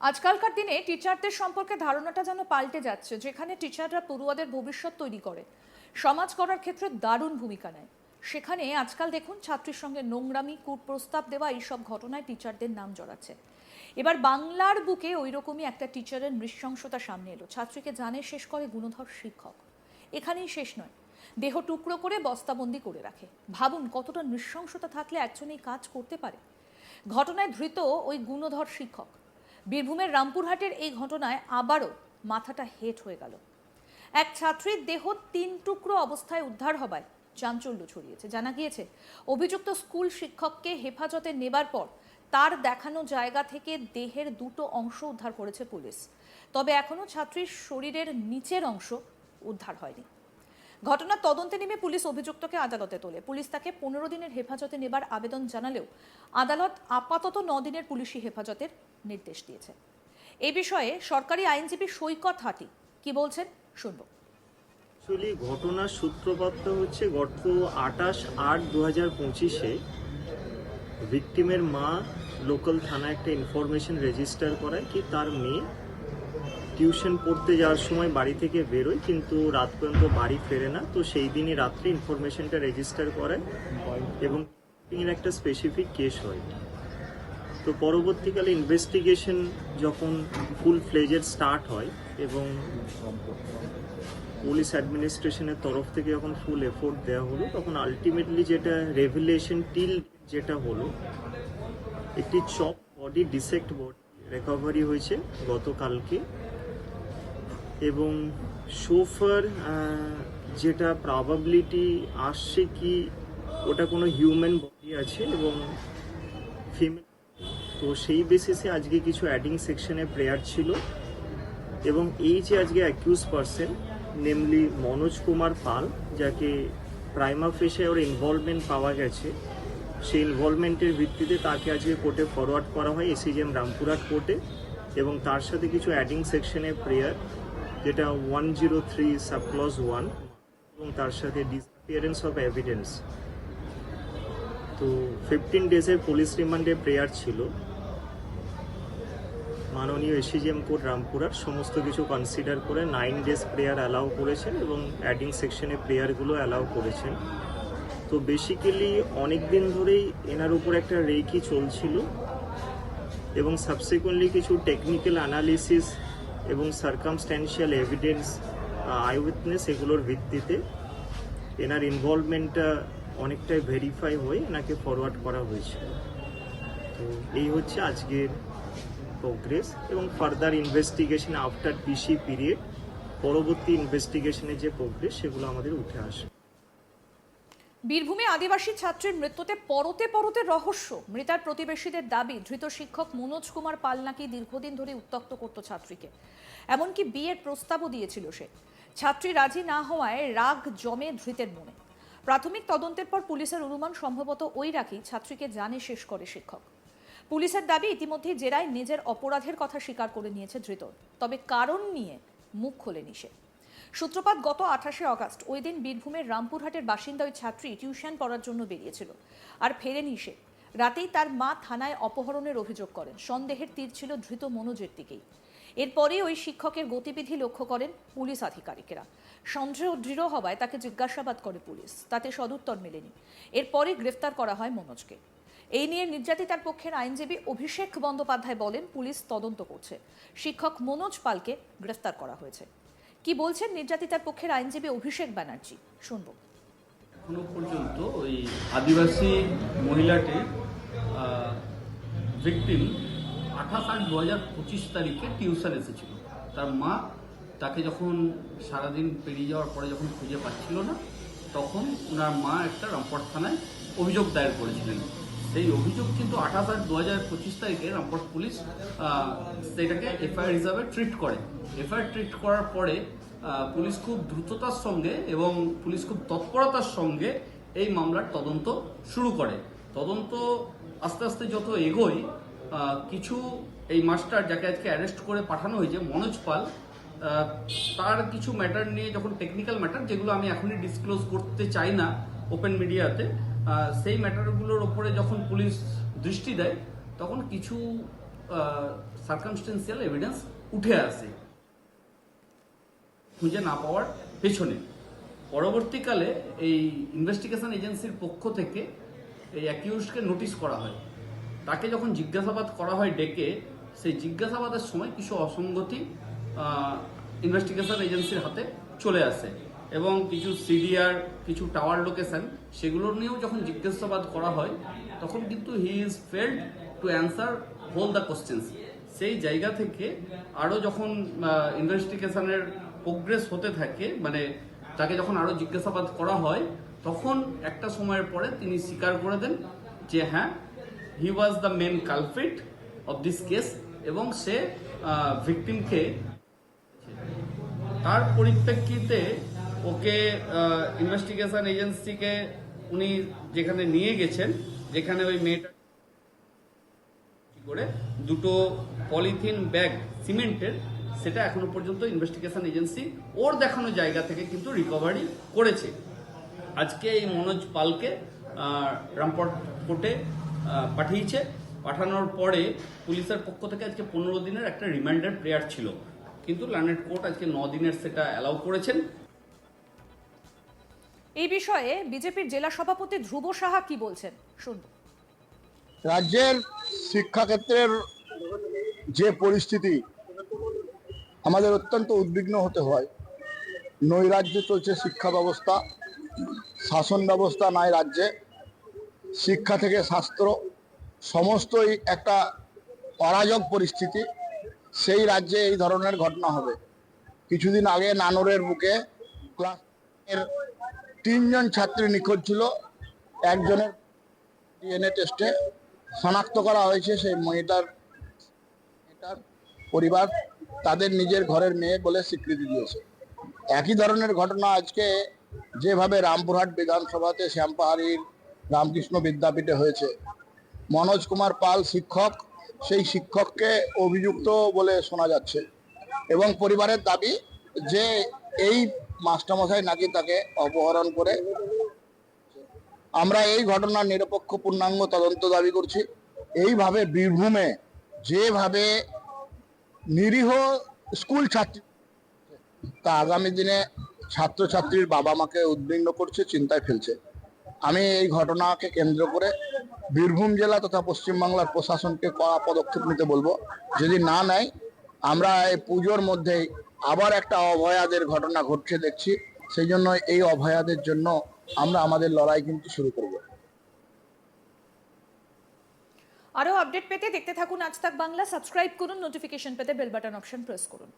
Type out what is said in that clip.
আজকালকার দিনে টিচারদের সম্পর্কে ধারণাটা যেন পাল্টে যাচ্ছে, যেখানে টিচাররা পড়ুয়াদের ভবিষ্যৎ তৈরি করে। সমাজ করার ক্ষেত্রে দারুণ ভূমিকা নেয়। সেখানে আজকাল দেখুন ছাত্রীর সঙ্গে নোংরামি, কুপ্রস্তাব দেওয়া, এইসব ঘটনায় টিচারদের নাম জড়াচ্ছে। এবার বাংলার বুকে ওই রকমই একটা টিচারের নৃশংসতা সামনে এলো। ছাত্রীকে জানে শেষ করে গুণধর শিক্ষক। এখানেই শেষ নয়। দেহ টুকরো করে বস্তাবন্দি করে রাখে। ভাবুন কতটা নৃশংসতা থাকলে একজন এই কাজ করতে পারে? ঘটনায় ধৃত ওই গুণধর শিক্ষক। বীরভূমের রামপুরহাটের এই ঘটনায় আবারও মাথাটা হেট হয়ে গেল। এক ছাত্রীর দেহ তিন টুকরো অবস্থায় উদ্ধার হবায় চাঞ্চল্য ছড়িয়েছে। জানা গিয়েছে, অভিযুক্ত স্কুল শিক্ষককে হেফাজতে নেবার পর তার দেখানো জায়গা থেকে দেহের দুটো অংশ উদ্ধার করেছে পুলিশ। তবে এখনও ছাত্রীর শরীরের নিচের অংশ উদ্ধার হয়নি। ঘটনার তদন্তে নেমে পুলিশ অভিযুক্তকে আদালতে তোলে। পুলিশ তাকে পনেরো দিনের হেফাজতে নেবার আবেদন জানালেও আদালত আপাতত ন দিনের পুলিশি হেফাজতের নির্দেশ দিয়েছে। এই বিষয়ে সরকারি আইনজীবী সৈকত হাতি কি বলছেন শুনব। অ্যাকচুয়ালি ঘটনার সূত্রপাতটা হচ্ছে গত আটাশ আট দু হাজার পঁচিশে ভিকটিমের মা লোকাল থানায় একটা ইনফরমেশন রেজিস্টার করায় কি তার মেয়ে টিউশন পড়তে যাওয়ার সময় বাড়ি থেকে বেরোয় কিন্তু রাত পর্যন্ত বাড়ি ফেরে না। তো সেই দিনই রাত্রে ইনফরমেশনটা রেজিস্টার করায় এবং একটা স্পেসিফিক কেস হয়। তো পরবর্তীকালে ইনভেস্টিগেশন যখন ফুল ফ্লেজের স্টার্ট হয় এবং পুলিশ অ্যাডমিনিস্ট্রেশনের তরফ থেকে যখন ফুল এফোর্ট দেওয়া হলো, তখন আলটিমেটলি যেটা রেভেলেশন টিল যেটা হলো, একটি chop body dissect body recovery হয়েছে গতকালকে। এবং সোফার যেটা প্রবাবিলিটি আসছে কি, ওটা কোনো হিউম্যান বডি আছে এবং ফিমেল তো সেই বেসিসে আজকে কিছু অ্যাডিং সেকশনে প্রেয়ার ছিল। এবং এই যে আজকে accused person namely Manoj Kumar Pal, যাকে প্রাইমা ফেসে ওর ইনভলভমেন্ট পাওয়া গেছে, সেই ইনভলভমেন্টের ভিত্তিতে তাকে আজকে কোর্টে ফরওয়ার্ড করা হয় এসিজিএম রামপুরহাট কোর্টে এবং তার সাথে কিছু অ্যাডিং সেকশনে প্রেয়ার যেটা one zero three subclause one এবং তার সাথে ডিসপিয়ারেন্স অফ এভিডেন্স তো ফিফটিন ডেজের পুলিশ রিমান্ডে প্রেয়ার ছিল। মাননীয় এসিজিএম কোর্ট রামপুরার, সমস্ত কিছু কনসিডার করে নাইন ডেজ প্রেয়ার অ্যালাউ করেছেন এবং অ্যাডিং সেকশনে প্রেয়ারগুলো অ্যালাউ করেছেন। তো বেসিক্যালি অনেক দিন ধরেই এনার উপর একটা রেকি চলছিল এবং সাবসিকুয়েন্টলি কিছু টেকনিক্যাল অ্যানালিসিস এবং সার্কামস্ট্যান্সিয়াল এভিডেন্স আই উইটনেস এগুলোর ভিত্তিতে এনার ইনভলভমেন্টটা অনেকটাই ভেরিফাই হয়ে এনাকে ফরওয়ার্ড করা হয়েছে। তো এই হচ্ছে আজকের প্রোগ্রেস এবং further investigation after PC period পরবর্তী ইনভেস্টিগেশনে যে প্রোগ্রেস সেগুলো আমাদের উঠে আসে বীরভূমে আদিবাসী ছাত্রের মৃত্যুতে পরতে পরতে রহস্য। মৃতার প্রতিবেশীদের দাবি, ধৃত শিক্ষক মনোজ কুমার পাল নাকি দীর্ঘদিন ধরে উত্তক্ত করত ছাত্রীকে। এমনকি বিয়ের প্রস্তাবও দিয়েছিল সে। ছাত্রী রাজি না হওয়ায় রাগ জমে ধৃতের মনে। প্রাথমিক তদন্তের পর পুলিশের অনুমান সম্ভবত ওই রাখি ছাত্রীকে জানে শেষ করে শিক্ষক। পুলিশের দাবি ইতিমধ্যেই জেরায় নিজের অপরাধের কথা স্বীকার করে নিয়েছে ধৃত। তবে কারণ নিয়ে মুখ খোলেনি সে। সূত্রপাত গত আঠাশে অগস্ট। ওই দিন বীরভূমের রামপুরহাটের বাসিন্দা ওই ছাত্রী টিউশন পড়ার জন্য বেরিয়েছিল আর ফেরেনি সে। রাতেই তার মা থানায় অপহরণের অভিযোগ করেন। সন্দেহের তীর ছিল ধৃত মনোজের দিকেই। এরপরে ওই শিক্ষকের গতিবিধি লক্ষ্য করেন পুলিশ আধিকারিকেরা। সন্দেহ দৃঢ় হওয়ায় তাকে জিজ্ঞাসাবাদ করে পুলিশ। তাতে সদুত্তর মেলেনি। এরপরে গ্রেফতার করা হয় মনোজকে। এই নিয়ে নির্যাতিতার পক্ষের আইনজীবী অভিষেক বন্দ্যোপাধ্যায় বলেন, পুলিশ তদন্ত করছে। শিক্ষক মনোজ পালকে গ্রেফতার করা হয়েছে। কি বলছেন নির্যাতিতার পক্ষের আইনজীবী অভিষেক ব্যানার্জি? শুনব। এখনও পর্যন্ত ওই আদিবাসী মহিলাটির ভিকটিম আঠাশ আট দু হাজার পঁচিশ তারিখে টিউশন এসেছিল। তার মা তাকে যখন সারাদিন পেরিয়ে যাওয়ার পরে যখন খুঁজে পাচ্ছিল না, তখন ওনার মা একটা রামপট থানায় অভিযোগ দায়ের করেছিলেন। সেই অভিযোগ কিন্তু আঠাশ আট দু হাজার পঁচিশ তারিখে রামপট পুলিশ সেটাকে এফআইআর হিসাবে ট্রিট করে। এফআইআর ট্রিট করার পরে পুলিশ খুব দ্রুততার সঙ্গে এবং পুলিশ খুব তৎপরতার সঙ্গে এই মামলার তদন্ত শুরু করে। তদন্ত আস্তে আস্তে যত এগোয় কিছু এই মাস্টার যাকে আজকে অ্যারেস্ট করে পাঠানো হয়েছে, মনোজ পাল তার কিছু ম্যাটার নিয়ে যখন টেকনিক্যাল ম্যাটার যেগুলো আমি এখনই ডিসক্লোজ করতে চাই না ওপেন মিডিয়াতে সেই ম্যাটারগুলোর ওপরে যখন পুলিশ দৃষ্টি দেয়, তখন কিছু সার্কামস্টেন্সিয়াল এভিডেন্স উঠে আসে। খুঁজে না পাওয়ার পেছনে। পরবর্তীকালে এই ইনভেস্টিগেশন এজেন্সির পক্ষ থেকে এই অ্যাকিউজকে নোটিশ করা হয়। তাকে যখন জিজ্ঞাসাবাদ করা হয় ডেকে, সেই জিজ্ঞাসাবাদের সময় কিছু অসঙ্গতি ইনভেস্টিগেশন এজেন্সির হাতে চলে আসে। এবং কিছু সিডিআর, কিছু টাওয়ার লোকেশন সেগুলো নিয়েও যখন জিজ্ঞাসাবাদ করা হয়, তখন কিন্তু he is failed to answer whole the questions সেই জায়গা থেকে আরও যখন ইনভেস্টিগেশনের প্রোগ্রেস হতে থাকে মানে তাকে যখন আরও জিজ্ঞাসাবাদ করা হয়, তখন একটা সময়ের পরে তিনি স্বীকার করে দেন যে হ্যাঁ he was the main culprit of this case এবং সে ভিকটিমকে তার পরিপ্রেক্ষিতে ওকে ইনভেস্টিগেশন এজেন্সিকে উনি যেখানে নিয়ে গেছেন, যেখানে ওই মেয়েটা করে দুটো পলিথিন ব্যাগ সিমেন্টের, সেটা এখনও পর্যন্ত ইনভেস্টিগেশন এজেন্সি ওর দেখানো জায়গা থেকে কিন্তু রিকভারি করেছে। আজকে এই মনোজ পালকে রামপট কোর্টে পাঠিয়েছে। পাঠানোর পরে পুলিশের পক্ষ থেকে আজকে পনেরো দিনের একটা রিমাইন্ডার প্রেয়ার ছিল। কিন্তু লার্নেট কোর্ট আজকে ন দিনের সেটা অ্যালাউ করেছেন। এই বিষয়ে বিজেপির জেলা সভাপতি ধ্রুব সাহা কি বলছেন? শুনুন। রাজ্যের শিক্ষাক্ষেত্রের যে পরিস্থিতি, আমাদের অত্যন্ত উদ্বিগ্ন হতে হয়। নৈরাজ্যে চলছে শিক্ষা ব্যবস্থা, শাসন ব্যবস্থা নাই রাজ্যে। শিক্ষা থেকে শাস্ত্র, সমস্তই একটা অরাজক পরিস্থিতি। সেই রাজ্যে এই ধরনের ঘটনা হবে। কিছুদিন আগে নানোরের বুকে ক্লাস তিনজন ছাত্রী নিখোঁজ ছিল। একজনের ডিএনএ টেস্টে শনাক্ত করা হয়েছে সেই মেয়েটার মেয়েটার পরিবার। তাদের নিজের ঘরের মেয়ে বলে স্বীকৃতি দিয়েছে। একই ধরনের ঘটনা আজকে যেভাবে রামপুরহাট বিধানসভাতে শ্যামপাহাড়ির রামকৃষ্ণ বিদ্যাপীঠে হয়েছে। মনোজ কুমার পাল শিক্ষক, সেই শিক্ষককে অভিযুক্ত বলে শোনা যাচ্ছে। এবং পরিবারের দাবি যে এই মাস্টারমশাই নাকি তাকে অপহরণ করে? আমরা এই ঘটনার নিরপেক্ষ পূর্ণাঙ্গ তদন্ত দাবি করছি। এইভাবে বীরভূমে যেভাবে নিরীহ স্কুল ছাত্রী তা আগামী দিনে ছাত্রছাত্রীর বাবা মাকে উদ্বিগ্ন করছে, চিন্তায় ফেলছে। আমি এই ঘটনাকে কেন্দ্র করে বীরভূম জেলা তথা পশ্চিমবাংলার প্রশাসনকে কড়া পদক্ষেপ নিতে বলব। যদি না নেয়, আমরা এই পুজোর মধ্যেই আবার একটা অভয়াদের ঘটনা ঘটছে দেখছি। সেই জন্য এই অভয়াদের জন্য আমরা আমাদের লড়াই কিন্তু শুরু করব। আরও আপডেট পেতে দেখতে থাকুন আজ তাক বাংলা, সাবস্ক্রাইব করুন, নোটিফিকেশন পেতে বেল বাটন অপশন প্রেস করুন।